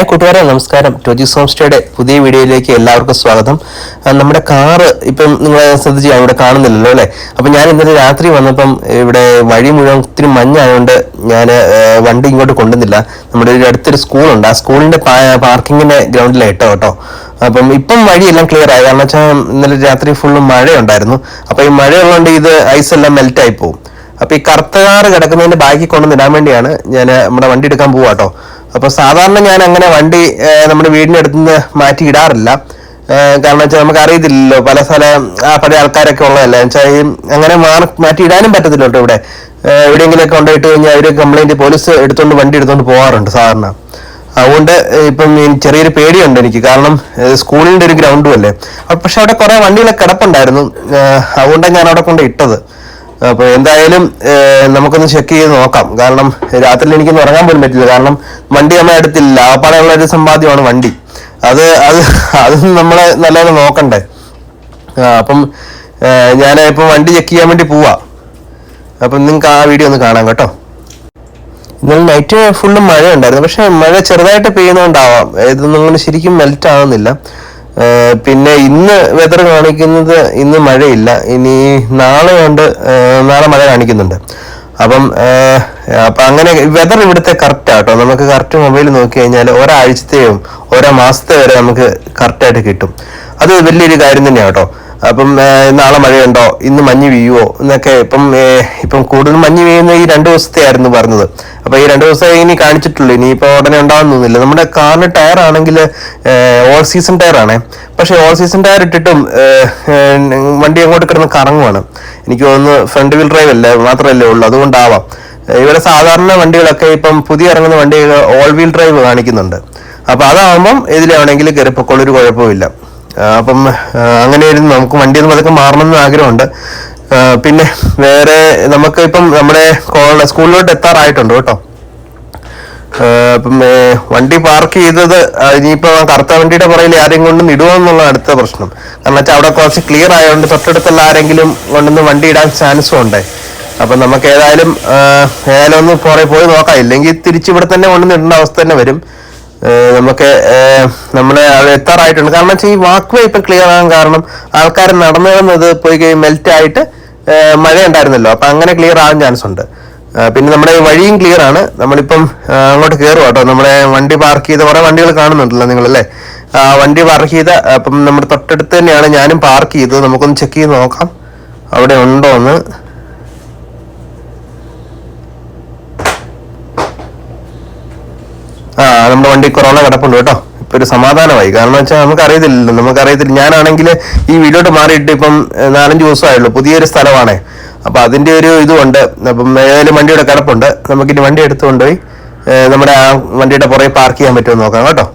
Hi കൂട്ടുകാരെ നമസ്കാരം. ടോജിസ് home സ്റ്റേയുടെ പുതിയ വീഡിയോയിലേക്ക് എല്ലാവർക്കും സ്വാഗതം. നമ്മുടെ കാറ് ഇപ്പം നിങ്ങൾ ശ്രദ്ധിച്ചു ഇവിടെ കാണുന്നില്ലല്ലോ അല്ലേ? അപ്പം ഞാൻ ഇന്നലെ രാത്രി വന്നപ്പം ഇവിടെ വഴി മുഴുവൻ ഒത്തിരി മഞ്ഞായതുകൊണ്ട് ഞാൻ വണ്ടി ഇങ്ങോട്ട് കൊണ്ടുവന്നില്ല. നമ്മുടെ ഒരു അടുത്തൊരു സ്കൂളുണ്ട്. ആ സ്കൂളിന്റെ പാർക്കിങ്ങിന്റെ ഗ്രൗണ്ടിലായിട്ടോ കേട്ടോ. അപ്പം ഇപ്പം വഴിയെല്ലാം ക്ലിയർ ആയി. കാരണം വെച്ചാൽ ഇന്നലെ രാത്രി ഫുള്ള് മഴയുണ്ടായിരുന്നു. അപ്പം ഈ മഴയുള്ളതുകൊണ്ട് ഇത് ഐസ് എല്ലാം മെൽറ്റ് ആയി പോകും അപ്പോൾ ഈ കറുത്ത കാറ് കിടക്കുന്നതിന്റെ ബാക്കി കൊണ്ടുവന്നിടാൻ വേണ്ടിയാണ് ഞാൻ നമ്മുടെ വണ്ടി എടുക്കാൻ പോവാ കേട്ടോ അപ്പൊ സാധാരണ ഞാൻ അങ്ങനെ വണ്ടി നമ്മുടെ വീടിന്റെ അടുത്തുനിന്ന് മാറ്റി ഇടാറില്ല. കാരണം വെച്ചാൽ നമുക്ക് അറിയത്തില്ലല്ലോ പല സ്ഥല ആ പല ആൾക്കാരൊക്കെ ഉള്ളതല്ലേ. വെച്ചാൽ അങ്ങനെ മാറി മാറ്റി ഇടാനും പറ്റത്തില്ല കേട്ടോ ഇവിടെ. എവിടെയെങ്കിലുമൊക്കെ കൊണ്ടുപോയിട്ട് കഴിഞ്ഞാൽ അവർ കംപ്ലൈന്റ് പോലീസ് എടുത്തുകൊണ്ട് വണ്ടി എടുത്തുകൊണ്ട് പോകാറുണ്ട് സാധാരണ. അതുകൊണ്ട് ഇപ്പം ചെറിയൊരു പേടിയുണ്ട് എനിക്ക്. കാരണം സ്കൂളിന്റെ ഒരു ഗ്രൗണ്ടും അല്ലേ. പക്ഷെ അവിടെ കുറേ വണ്ടികളൊക്കെ കിടപ്പുണ്ടായിരുന്നു. അതുകൊണ്ടാണ് ഞാൻ അവിടെ കൊണ്ട് ഇട്ടത്. അപ്പൊ എന്തായാലും നമുക്കൊന്ന് ചെക്ക് ചെയ്ത് നോക്കാം. കാരണം രാത്രി എനിക്കൊന്ന് ഉറങ്ങാൻ പോലും പറ്റില്ല. കാരണം വണ്ടി നമ്മളെ അടുത്തില്ല. ആപ്പാടെയുള്ള ഒരു സമ്പാദ്യമാണ് വണ്ടി. അത് അത് അത് നമ്മളെ നല്ലപോലെ നോക്കണ്ടേ. അപ്പം ഞാൻ ഇപ്പൊ വണ്ടി ചെക്ക് ചെയ്യാൻ വേണ്ടി പോവാ. അപ്പം നിങ്ങൾക്ക് ആ വീഡിയോ ഒന്ന് കാണാം കേട്ടോ. ഇന്നലെ നൈറ്റ് ഫുള്ള് മഴ ഉണ്ടായിരുന്നു പക്ഷെ മഴ ചെറുതായിട്ട് പെയ്യുന്നതുകൊണ്ടാവാം ഇതൊന്നും അങ്ങനെ ശരിക്കും മെൽറ്റ് ആവുന്നില്ല. പിന്നെ ഇന്ന് വെതർ കാണിക്കുന്നത് ഇന്ന് മഴയില്ല. ഇനി നാളെ കൊണ്ട് നാളെ മഴ കാണിക്കുന്നുണ്ട്. അപ്പം അപ്പം അങ്ങനെ വെതർ ഇവിടുത്തെ കറക്റ്റ് ആട്ടോ നമുക്ക് കറക്റ്റ് മൊബൈൽ നോക്കി കഴിഞ്ഞാൽ ഒരാഴ്ചത്തെയും ഓരോ മാസത്തെ വരെ നമുക്ക് കറക്റ്റായിട്ട് കിട്ടും. അത് വലിയൊരു കാര്യം തന്നെയാട്ടോ അപ്പം നാളെ മഴയുണ്ടോ? ഇന്ന് മഞ്ഞ് വീഴുവോ? എന്നൊക്കെ ഇപ്പം ഇപ്പം കൂടുതൽ മഞ്ഞ് വീഴുന്ന ഈ രണ്ട് ദിവസത്തെ ആയിരുന്നു പറഞ്ഞത്. അപ്പൊ ഈ രണ്ട് ദിവസം ഇനി കാണിച്ചിട്ടുള്ളൂ ഇനിയിപ്പോ ഉടനെ ഉണ്ടാവുന്നില്ല നമ്മുടെ കാറിന് ടയർ ആണെങ്കിൽ ഓൾ സീസൺ ടയർ ആണേ പക്ഷെ ഓൾ സീസൺ ടയർ ഇട്ടിട്ടും വണ്ടി അങ്ങോട്ട് കിടന്ന് കറങ്ങുവാണ്. എനിക്ക് തോന്നുന്നു ഫ്രണ്ട് വീൽ ഡ്രൈവ് അല്ലേ? മാത്രമല്ലേ ഉള്ളൂ. അതുകൊണ്ടാവാം. ഇവിടെ സാധാരണ വണ്ടികളൊക്കെ ഇപ്പം പുതിയ ഇറങ്ങുന്ന വണ്ടികൾ ഓൾ വീൽ ഡ്രൈവ് കാണിക്കുന്നുണ്ട്. അപ്പൊ അതാവുമ്പം ഇതിലാണെങ്കിൽ കയറിപ്പൊക്കോളൂ. ഒരു കുഴപ്പമില്ല അപ്പം അങ്ങനെയായിരുന്നു. നമുക്ക് വണ്ടി ഒന്ന് പതുക്കെ മാറണമെന്ന് ആഗ്രഹമുണ്ട്. പിന്നെ വേറെ നമുക്ക് ഇപ്പം നമ്മുടെ സ്കൂളിലോട്ട് എത്താറായിട്ടുണ്ട് കേട്ടോ. അപ്പം വണ്ടി പാർക്ക് ചെയ്തത് ഇനിയിപ്പോൾ കറുത്ത വണ്ടിയുടെ പുറകിൽ ആരെയും കൊണ്ട് ഇടുമോ എന്നുള്ള അടുത്ത പ്രശ്നം. കാരണം വെച്ചാൽ അവിടെ കുറച്ച് ക്ലിയർ ആയതുകൊണ്ട് തൊട്ടടുത്തുള്ള ആരെങ്കിലും കൊണ്ടൊന്ന് വണ്ടി ഇടാൻ ചാൻസും ഉണ്ട്. അപ്പൊ നമുക്ക് ഏതായാലും ഏതായാലും ഒന്ന് പുറകെ പോയി നോക്കാം. ഇല്ലെങ്കിൽ തിരിച്ചിവിടെ തന്നെ കൊണ്ടുവന്ന് ഇടേണ്ട അവസ്ഥ തന്നെ വരും. നമുക്ക് നമ്മളെ എത്താറായിട്ടുണ്ട്. കാരണം വെച്ചാൽ ഈ വാക്ക് വേ ഇപ്പം ക്ലിയർ ആകാൻ കാരണം ആൾക്കാർ നടന്നു വന്നത് പോയി മെൽറ്റ് ആയിട്ട് മഴ ഉണ്ടായിരുന്നല്ലോ അപ്പൊ അങ്ങനെ ക്ലിയർ ആകാൻ ചാൻസ് ഉണ്ട്. പിന്നെ നമ്മുടെ വഴിയും ക്ലിയർ ആണ്. നമ്മളിപ്പം അങ്ങോട്ട് കയറുക കേട്ടോ. നമ്മുടെ വണ്ടി പാർക്ക് ചെയ്ത കുറേ വണ്ടികൾ കാണുന്നുണ്ടല്ലോ നിങ്ങളല്ലേ? ആ വണ്ടി പാർക്ക് ചെയ്ത അപ്പം നമ്മുടെ തൊട്ടടുത്ത് തന്നെയാണ് ഞാനും പാർക്ക് ചെയ്തത്. നമുക്കൊന്ന് ചെക്ക് ചെയ്ത് നോക്കാം. അവിടെ ഉണ്ടോ എന്ന്. നമ്മുടെ വണ്ടി കൊറോണ കിടപ്പുണ്ട് കേട്ടോ. ഇപ്പൊ ഒരു സമാധാനമായി. കാരണം വെച്ചാൽ നമുക്ക് അറിയത്തില്ലല്ലോ നമുക്ക് അറിയത്തില്ല ഞാനാണെങ്കിൽ ഈ വീഡിയോട്ട് മാറിയിട്ട് ഇപ്പം നാലഞ്ച് ദിവസമായുള്ളൂ. പുതിയൊരു സ്ഥലമാണേ. അപ്പൊ അതിന്റെ ഒരു ഇതുണ്ട്. അപ്പം ഏതായാലും വണ്ടിയുടെ കിടപ്പുണ്ട്. നമുക്കിനി വണ്ടി എടുത്തുകൊണ്ടുപോയി നമ്മുടെ ആ വണ്ടിയുടെ പുറകെ പാർക്ക് ചെയ്യാൻ പറ്റുമോ എന്ന് നോക്കാം കേട്ടോ.